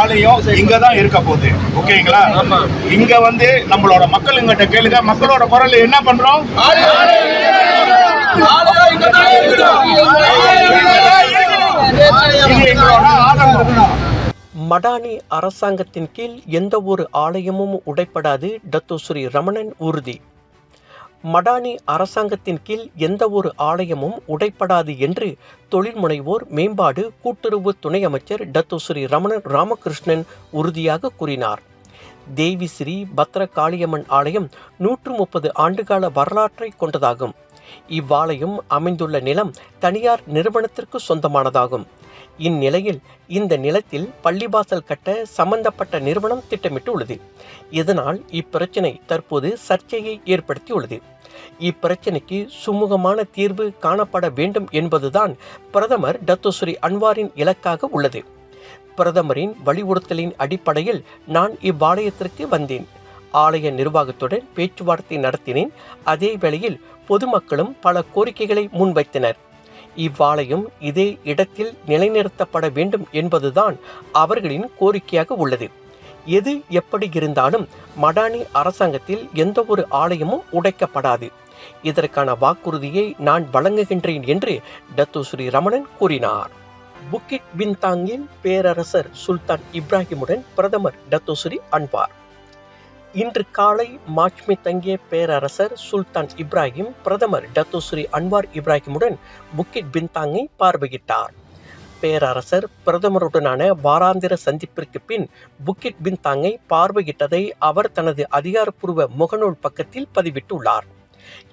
ஆலயம் இங்க தான் இருக்க போகுது. ஓகேங்களா? இங்க வந்து நம்மளோட மக்கள் இங்கிட்ட கேளுங்க. மக்களோட குரல் என்ன பண்றோம்? மடானி அரசாங்கத்தின் கீழ் எந்த ஒரு ஆலயமும் உடைப்படாது. டத்தோஸ்ரீ ரமணன் உறுதி. மடானி அரசாங்கத்தின் கீழ் எந்த ஒரு ஆலயமும் உடைப்படாது என்று தொழில்முனைவோர் மேம்பாடு கூட்டுறவு துணை அமைச்சர் டத்தோஸ்ரீ ரமணன் ராமகிருஷ்ணன் உறுதியாக கூறினார். தேவி ஸ்ரீ பத்ர காளியம்மன் ஆலயம் நூற்று முப்பது ஆண்டுகால வரலாற்றை கொண்டதாகும். இவ்வாலயம் அமைந்துள்ள நிலம் தனியார் நிறுவனத்திற்கு சொந்தமானதாகும். இந்நிலையில் இந்த நிலத்தில் பள்ளிவாசல் கட்ட சம்பந்தப்பட்ட நிறுவனம் திட்டமிட்டு உள்ளது இதனால் இப்பிரச்சனை தற்போது சர்ச்சையை ஏற்படுத்தியுள்ளது. இப்பிரச்சனைக்கு சுமூகமான தீர்வு காணப்பட வேண்டும் என்பதுதான் பிரதமர் டத்தோஸ்ரீ அன்வாரின் இலக்காக உள்ளது. பிரதமரின் வலியுறுத்தலின் அடிப்படையில் நான் இவ்வாலயத்திற்கு வந்தேன். ஆலய நிர்வாகத்துடன் பேச்சுவார்த்தை நடத்தினேன். அதே வேளையில் பொதுமக்களும் பல கோரிக்கைகளை முன்வைத்தனர். இவ்வாலயம் இதே இடத்தில் நிலைநிறுத்தப்பட வேண்டும் என்பதுதான் அவர்களின் கோரிக்கையாக உள்ளது. எது எப்படி இருந்தாலும் மடானி அரசாங்கத்தில் எந்த ஒரு ஆலயமும் உடைக்கப்படாது. இதற்கான வாக்குறுதியை நான் வழங்குகின்றேன் என்று டத்து ஸ்ரீ ரமணன் கூறினார். புக்கிட் பின்தாங்கில் பேரரசர் சுல்தான் இப்ராஹிமுடன் பிரதமர் டத்தோஸ்ரீ அன்வார். இன்று காலை மாட்ச்மி தங்கிய பேரரசர் சுல்தான் இப்ராஹிம் பிரதமர் டத்துஸ்ரீ அன்வார் இப்ராஹிமுடன் புக்கிட் பின்தாங்கை பார்வையிட்டார். பேரரசர் பிரதமருடனான வாராந்திர சந்திப்பிற்கு பின் புக்கிட் பின்தாங்கை பார்வையிட்டதை அவர் தனது அதிகாரப்பூர்வ முகநூல் பக்கத்தில் பதிவிட்டுள்ளார்.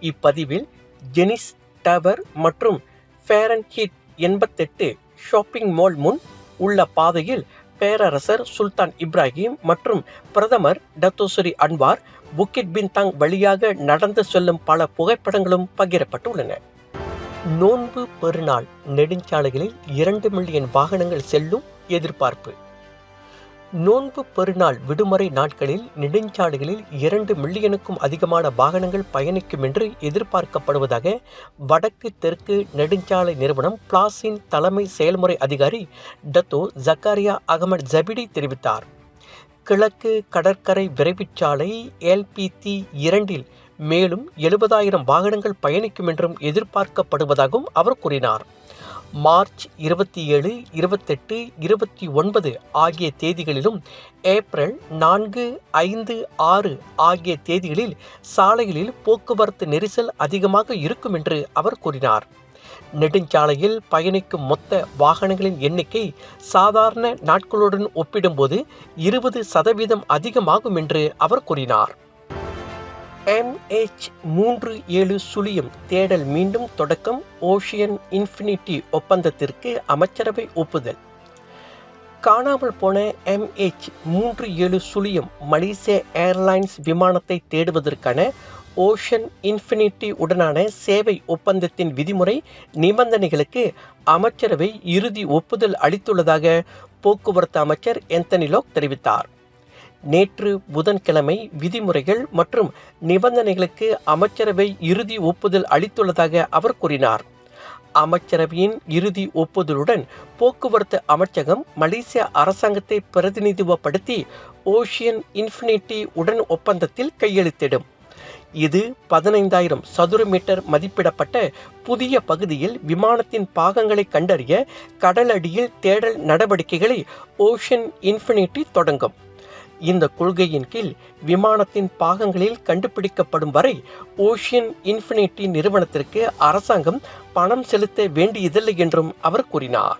இப்பதிவில் ஜெனிஸ் டவர் மற்றும் ஃபேரன் ஹீட் எண்பத்தெட்டு ஷாப்பிங் மால் முன் உள்ள பாதையில் பேரரசர் சுல்தான் இப்ராஹிம் மற்றும் பிரதமர் டத்தோசுரி அன்வார் புக்கிட் பின்தாங் வழியாக நடந்து செல்லும் பல புகைப்படங்களும் பகிரப்பட்டுள்ளன. நோன்பு பெருநாள் நெடுஞ்சாலைகளில் இரண்டு மில்லியன் வாகனங்கள் செல்லும் எதிர்பார்ப்பு. நோன்பு பெருநாள் விடுமுறை நாட்களில் நெடுஞ்சாலைகளில் இரண்டு மில்லியனுக்கும் அதிகமான வாகனங்கள் பயணிக்கும் என்று எதிர்பார்க்கப்படுவதாக வடக்கு தெற்கு நெடுஞ்சாலை நிறுவனம் பிளாஸின் தலைமை செயல்முறை அதிகாரி டத்தோ ஜக்காரியா அகமது ஜபிடி தெரிவித்தார். கிழக்கு கடற்கரை விரைவுச்சாலை எல்பிடி இரண்டில் மேலும் எழுபதாயிரம் வாகனங்கள் பயணிக்கும் என்றும் எதிர்பார்க்கப்படுவதாகவும் அவர் கூறினார். மார்ச் இருபத்தி ஏழு இருபத்தெட்டு இருபத்தி ஒன்பது ஆகிய தேதிகளிலும் ஏப்ரல் நான்கு ஐந்து ஆறு ஆகிய தேதிகளில் சாலைகளில் போக்குவரத்து நெரிசல் அதிகமாக இருக்கும் என்று அவர் கூறினார். நெடுஞ்சாலையில் பயணிக்கும் மொத்த வாகனங்களின் எண்ணிக்கை சாதாரண நாட்களுடன் ஒப்பிடும்போது இருபது சதவீதம் அதிகமாகும் என்று அவர் கூறினார். எம்ஹெச் மூன்று ஏழு சுழியம் தேடல் மீண்டும் தொடக்கம் ஓஷியன் இன்ஃபினிட்டி ஒப்பந்தத்திற்கு அமைச்சரவை ஒப்புதல். காணாமல் போன எம்ஹெச் மூன்று ஏழு சுழியம் மலேசிய ஏர்லைன்ஸ் விமானத்தை தேடுவதற்கான ஓஷன் இன்ஃபினிட்டி உடனான சேவை ஒப்பந்தத்தின் விதிமுறை நிபந்தனைகளுக்கு அமைச்சரவை இறுதி ஒப்புதல் அளித்துள்ளதாக போக்குவரத்து அமைச்சர் எந்தனிலோக் தெரிவித்தார். நேற்று புதன்கிழமை விதிமுறைகள் மற்றும் நிபந்தனைகளுக்கு அமைச்சரவை இறுதி ஒப்புதல் அளித்துள்ளதாக அவர் கூறினார். அமைச்சரவையின் இறுதி ஒப்புதலுடன் போக்குவரத்து அமைச்சகம் மலேசிய அரசாங்கத்தை பிரதிநிதித்துவப்படுத்தி ஓஷியன் இன்ஃபினிட்டி உடன் ஒப்பந்தத்தில் கையெழுத்திடும். இது பதினைந்தாயிரம் சதுர மீட்டர் மதிப்பிடப்பட்ட புதிய பகுதியில் விமானத்தின் பாகங்களை கண்டறிய கடலடியில் தேடல் நடவடிக்கைகளை ஓஷன் இன்ஃபினிட்டி தொடங்கும். இந்த கொள்கையின் கீழ் விமானத்தின் பாகங்களில் கண்டுபிடிக்கப்படும் வரை ஓஷியன் இன்ஃபினிட்டி நிறுவனத்திற்கு அரசாங்கம் பணம் செலுத்த வேண்டியதில்லை என்றும் அவர் கூறினார்.